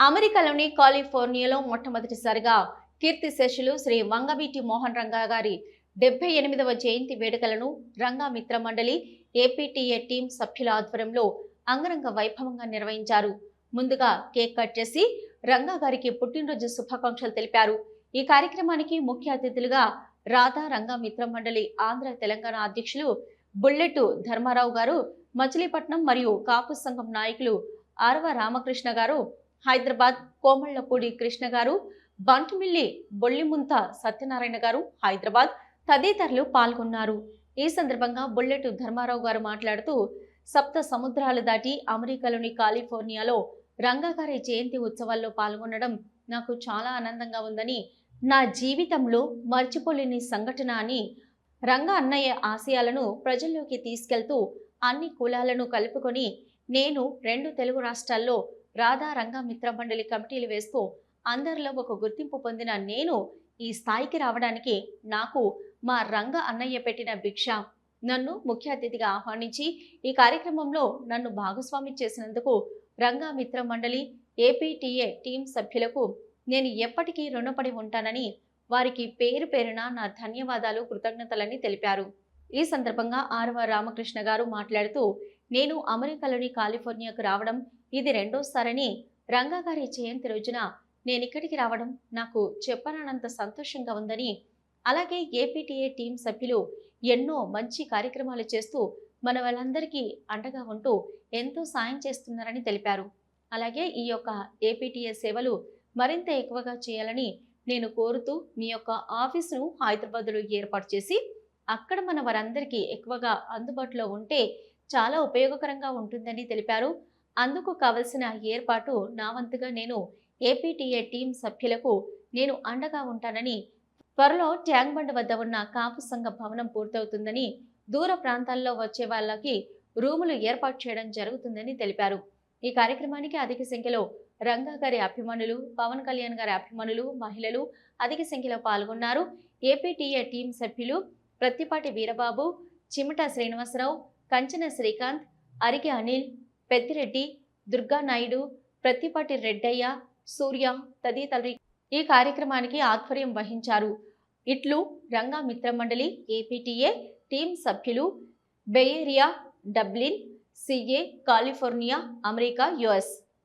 అమెరికాలోని కాలిఫోర్నియాలో మొట్టమొదటిసారిగా కీర్తి శేషులు శ్రీ వంగవీటి మోహన్ రంగా గారి డెబ్బై ఎనిమిదవ జయంతి వేడుకలను రంగా మిత్ర మండలి ఏపీటీఏ టీం సభ్యుల ఆధ్వర్యంలో అంగరంగ వైభవంగా నిర్వహించారు. ముందుగా కేక్ కట్ చేసి రంగా గారికి పుట్టినరోజు శుభాకాంక్షలు తెలిపారు. ఈ కార్యక్రమానికి ముఖ్య అతిథులుగా రాధా రంగా మిత్ర మండలి ఆంధ్ర తెలంగాణ అధ్యక్షులు బుల్లెట్ ధర్మారావు గారు మచిలీపట్నం మరియు కాపు సంఘం నాయకులు ఆర్వ రామకృష్ణ గారు హైదరాబాద్ కోమళ్ళపూడి కృష్ణ గారు బంటుమిల్లి బొల్లిముంత సత్యనారాయణ గారు హైదరాబాద్ తదితరులు పాల్గొన్నారు. ఈ సందర్భంగా బుల్లెట్ ధర్మారావు గారు మాట్లాడుతూ సప్త సముద్రాలు దాటి అమెరికాలోని కాలిఫోర్నియాలో రంగాగారి జయంతి ఉత్సవాల్లో పాల్గొనడం నాకు చాలా ఆనందంగా ఉందని నా జీవితంలో మర్చిపోలేని సంఘటన అని రంగ అన్నయ్య ఆశయాలను ప్రజల్లోకి తీసుకెళ్తూ అన్ని కులాలను కలుపుకొని నేను రెండు తెలుగు రాష్ట్రాల్లో రాధా రంగా మిత్ర మండలి కమిటీలు వేస్తూ అందరిలో ఒక గుర్తింపు పొందిన నేను ఈ స్థాయికి రావడానికి నాకు మా రంగ అన్నయ్య పెట్టిన భిక్ష. నన్ను ముఖ్య అతిథిగా ఆహ్వానించి ఈ కార్యక్రమంలో నన్ను భాగస్వామి చేసినందుకు రంగా మిత్ర మండలి ఏపీటీఏ టీం సభ్యులకు నేను ఎప్పటికీ రుణపడి ఉంటానని వారికి పేరు పేరున నా ధన్యవాదాలు కృతజ్ఞతలని తెలిపారు. ఈ సందర్భంగా ఆర్వ రామకృష్ణ గారు మాట్లాడుతూ నేను అమెరికాలోని కాలిఫోర్నియాకు రావడం ఇది రెండోసారని రంగాగారి జయంతి రోజున నేను ఇక్కడికి రావడం నాకు చెప్పననంత సంతోషంగా ఉందని అలాగే ఏపీటీఏ టీం సభ్యులు ఎన్నో మంచి కార్యక్రమాలు చేస్తూ మన వాళ్ళందరికీ అండగా ఉంటూ ఎంతో సాయం చేస్తున్నారని తెలిపారు. అలాగే ఈ యొక్క ఏపీటీఏ సేవలు మరింత ఎక్కువగా చేయాలని నేను కోరుతూ మీ యొక్క ఆఫీసును హైదరాబాద్లో ఏర్పాటు చేసి అక్కడ మన వారందరికీ ఎక్కువగా అందుబాటులో ఉంటే చాలా ఉపయోగకరంగా ఉంటుందని తెలిపారు. అందుకు కావలసిన ఏర్పాటు నా వంతుగా నేను ఏపీటీఏ టీం సభ్యులకు నేను అండగా ఉంటానని త్వరలో ట్యాంక్ బండ్ వద్ద ఉన్న కాపు సంఘ భవనం పూర్తవుతుందని దూర ప్రాంతాల్లో వచ్చే వాళ్ళకి రూములు ఏర్పాటు చేయడం జరుగుతుందని తెలిపారు. ఈ కార్యక్రమానికి అధిక సంఖ్యలో రంగా గారి అభిమానులు పవన్ కళ్యాణ్ గారి అభిమానులు మహిళలు అధిక సంఖ్యలో పాల్గొన్నారు. ఏపీటీఏ టీం సభ్యులు ప్రత్తిపాటి వీరబాబు చిమట శ్రీనివాసరావు కంచన శ్రీకాంత్ అరిగి అనిల్ పెద్దిరెడ్డి దుర్గానాయుడు ప్రత్తిపాటి రెడ్డయ్య సూర్య తదితరులు ఈ కార్యక్రమానికి ఆధ్వర్యం వహించారు. ఇట్లు రంగా మిత్ర మండలి ఏపీటీఏ టీం సభ్యులు bay area Dublin CA California America US.